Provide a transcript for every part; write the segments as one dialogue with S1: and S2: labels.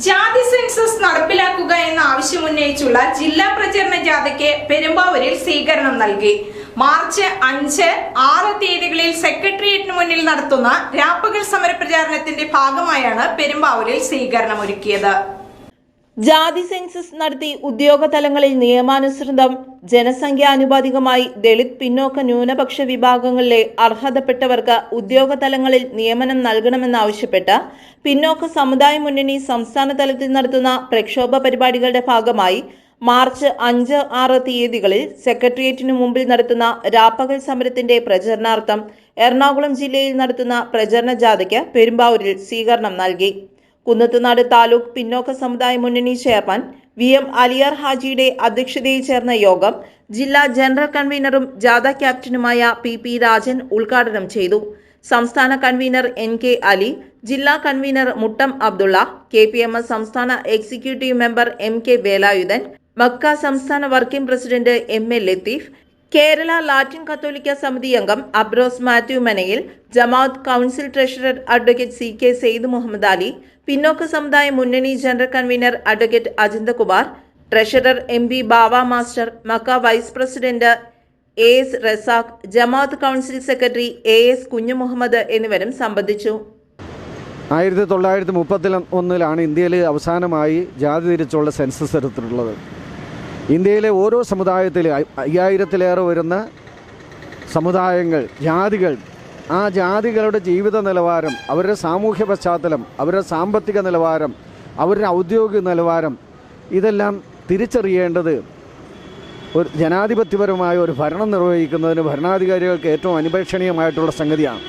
S1: ജാതി സെൻസസ് നടപ്പിലാക്കുക എന്ന ആവശ്യം ഉന്നയിച്ചുള്ള ജില്ലാ പ്രചരണ ജാഥയ്ക്ക് പെരുമ്പാവൂരിൽ സ്വീകരണം നൽകി. മാർച്ച് അഞ്ച് ആറ് തീയതികളിൽ സെക്രട്ടേറിയറ്റിന് മുന്നിൽ നടത്തുന്ന രാപ്പകൽ സമരപ്രചാരണത്തിന്റെ ഭാഗമായാണ് പെരുമ്പാവൂരിൽ സ്വീകരണം ഒരുക്കിയത്
S2: ജാതി സെൻസസ് നടത്തി ഉദ്യോഗ തലങ്ങളിൽ നിയമാനുസൃതം ജനസംഖ്യാനുപാതികമായി ദളിത് പിന്നോക്ക ന്യൂനപക്ഷ വിഭാഗങ്ങളിലെ അർഹതപ്പെട്ടവർക്ക് ഉദ്യോഗ തലങ്ങളിൽ നിയമനം നൽകണമെന്നാവശ്യപ്പെട്ട് പിന്നോക്ക സമുദായ മുന്നണി സംസ്ഥാന തലത്തിൽ നടത്തുന്ന പ്രക്ഷോഭ പരിപാടികളുടെ ഭാഗമായി മാർച്ച് അഞ്ച് ആറ് തീയതികളിൽ സെക്രട്ടേറിയറ്റിനു മുമ്പിൽ നടത്തുന്ന രാപ്പകൽ സമരത്തിന്റെ പ്രചരണാർത്ഥം എറണാകുളം ജില്ലയിൽ നടത്തുന്ന പ്രചരണ ജാഥയ്ക്ക് പെരുമ്പാവൂരിൽ സ്വീകരണം നൽകി. കുന്നത്തുനാട് താലൂക്ക് പിന്നോക്ക സമുദായ മുന്നണി ചെയർമാൻ വി എം അലിയാർ ഹാജിയുടെ അധ്യക്ഷതയിൽ ചേർന്ന യോഗം ജില്ലാ ജനറൽ കൺവീനറും ജാഥ ക്യാപ്റ്റനുമായ പി പി രാജൻ ഉദ്ഘാടനം ചെയ്തു. സംസ്ഥാന കൺവീനർ എൻ കെ അലി ജില്ലാ convener Muttom Abdulla K P M S സംസ്ഥാന executive member M K Velayudhan Makka സംസ്ഥാന working president M A Latheef Kerala Latin കത്തോലിക്ക സമിതി അംഗം Ambrose Mathew Manayil Jamaat council treasurer advocate C K Syed Muhammad Ali പിന്നോക്ക സമുദായ മുന്നണി general convener advocate Ajithakumar treasurer M B Bava master Makka vice president A S Razak Jamaat council secretary A S Kunju Muhammad എന്നിവരും സംബന്ധിച്ചു.
S3: ആയിരത്തി തൊള്ളായിരത്തി മുപ്പത്തി ഒന്നിലാണ് ഇന്ത്യയിൽ അവസാനമായി ജാതി തിരിച്ചുള്ള സെൻസസ് എടുത്തിട്ടുള്ളത് ഇന്ത്യയിലെ ഓരോ സമുദായത്തിലെ അയ്യായിരത്തിലേറെ വരുന്ന സമുദായങ്ങൾ ജാതികൾ ആ ജാതികളുടെ ജീവിത നിലവാരം അവരുടെ സാമൂഹ്യ പശ്ചാത്തലം അവരുടെ സാമ്പത്തിക നിലവാരം അവരുടെ ഔദ്യോഗിക നിലവാരം ഇതെല്ലാം തിരിച്ചറിയേണ്ടത് ഒരു ജനാധിപത്യപരമായ ഒരു ഭരണം നിർവഹിക്കുന്നതിന് ഭരണാധികാരികൾക്ക് ഏറ്റവും അനുപേക്ഷണീയമായിട്ടുള്ള സംഗതിയാണ്.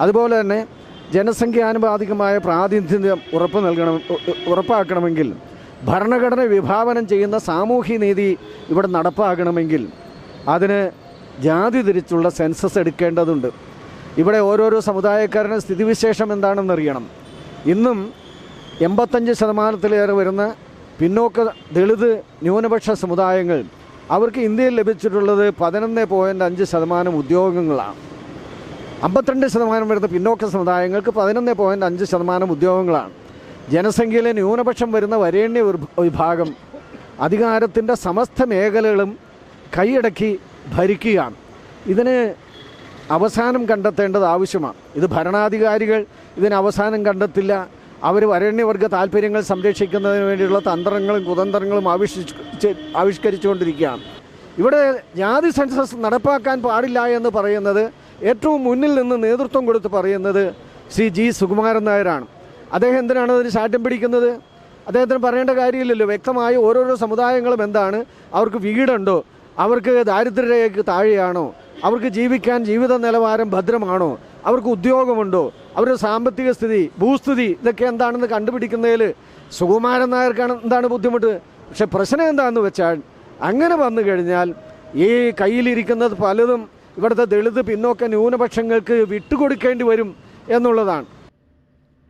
S3: അതുപോലെ തന്നെ ജനസംഖ്യാനുപാതികമായ പ്രാതിനിധ്യം ഉറപ്പ് നൽകണം ഉറപ്പാക്കണമെങ്കിൽ ഭരണഘടന വിഭാവനം ചെയ്യുന്ന സാമൂഹ്യ നീതി ഇവിടെ നടപ്പാകണമെങ്കിൽ അതിന് ജാതി തിരിച്ചുള്ള സെൻസസ് എടുക്കേണ്ടതുണ്ട്. ഇവിടെ ഓരോരോ സമുദായക്കാരുടെ സ്ഥിതിവിശേഷം എന്താണെന്നറിയണം ഇന്നും എൺപത്തഞ്ച് ശതമാനത്തിലേറെ വരുന്ന പിന്നോക്ക ദളിത് ന്യൂനപക്ഷ സമുദായങ്ങൾ അവർക്ക് ഇന്ത്യയിൽ ലഭിച്ചിട്ടുള്ളത് പതിനൊന്ന് പോയിന്റ് അഞ്ച് ശതമാനം ഉദ്യോഗങ്ങളാണ്. അമ്പത്തിരണ്ട് ശതമാനം വരുന്ന പിന്നോക്ക സമുദായങ്ങൾക്ക് പതിനൊന്ന് പോയിന്റ് അഞ്ച് ശതമാനം ഉദ്യോഗങ്ങളാണ്. ജനസംഖ്യയിലെ ന്യൂനപക്ഷം വരുന്ന വരേണ്യ വിഭാഗം അധികാരത്തിന്റെ സമസ്ത മേഖലകളും കൈയടക്കി ഭരിക്കുകയാണ്. ഇതിന് അവസാനം കണ്ടെത്തേണ്ടത് ആവശ്യമാണ്. ഇത് ഭരണാധികാരികൾ ഇതിന് അവസാനം കണ്ടെത്തില്ല. അവർ വരേണ്യവർഗ താല്പര്യങ്ങൾ സംരക്ഷിക്കുന്നതിന് വേണ്ടിയുള്ള തന്ത്രങ്ങളും കുതന്ത്രങ്ങളും ആവിഷ്കരിച്ച് ആവിഷ്കരിച്ചുകൊണ്ടിരിക്കുകയാണ്. ഇവിടെ ജാതി സെൻസസ് നടപ്പാക്കാൻ പാടില്ല എന്ന് പറയുന്നത് ഏറ്റവും മുന്നിൽ നിന്ന് നേതൃത്വം കൊടുത്ത് പറയുന്നത് ശ്രീ ജി സുകുമാരൻ നായരാണ്. അദ്ദേഹം എന്തിനാണ് അതിന് ശാഠ്യം പിടിക്കുന്നത്? അദ്ദേഹത്തിന് പറയേണ്ട കാര്യമില്ലല്ലോ. വ്യക്തമായി ഓരോരോ സമുദായങ്ങളും എന്താണ്? അവർക്ക് വീടുണ്ടോ? അവർക്ക് ദാരിദ്ര്യരേഖയ്ക്ക് താഴെയാണോ? അവർക്ക് ജീവിക്കാൻ ജീവിത നിലവാരം ഭദ്രമാണോ? അവർക്ക് ഉദ്യോഗമുണ്ടോ? അവരുടെ സാമ്പത്തിക സ്ഥിതി ഭൂസ്ഥിതി ഇതൊക്കെ എന്താണെന്ന് കണ്ടുപിടിക്കുന്നതിൽ സുകുമാരൻ നായർക്കാണ് എന്താണ് ബുദ്ധിമുട്ട്? പക്ഷെ പ്രശ്നം എന്താണെന്ന് വെച്ചാൽ അങ്ങനെ വന്നു കഴിഞ്ഞാൽ ഈ കയ്യിലിരിക്കുന്നത് പലതും ഇവിടുത്തെ ദളിത് പിന്നോക്ക ന്യൂനപക്ഷങ്ങൾക്ക് വിട്ടുകൊടുക്കേണ്ടി വരും എന്നുള്ളതാണ്.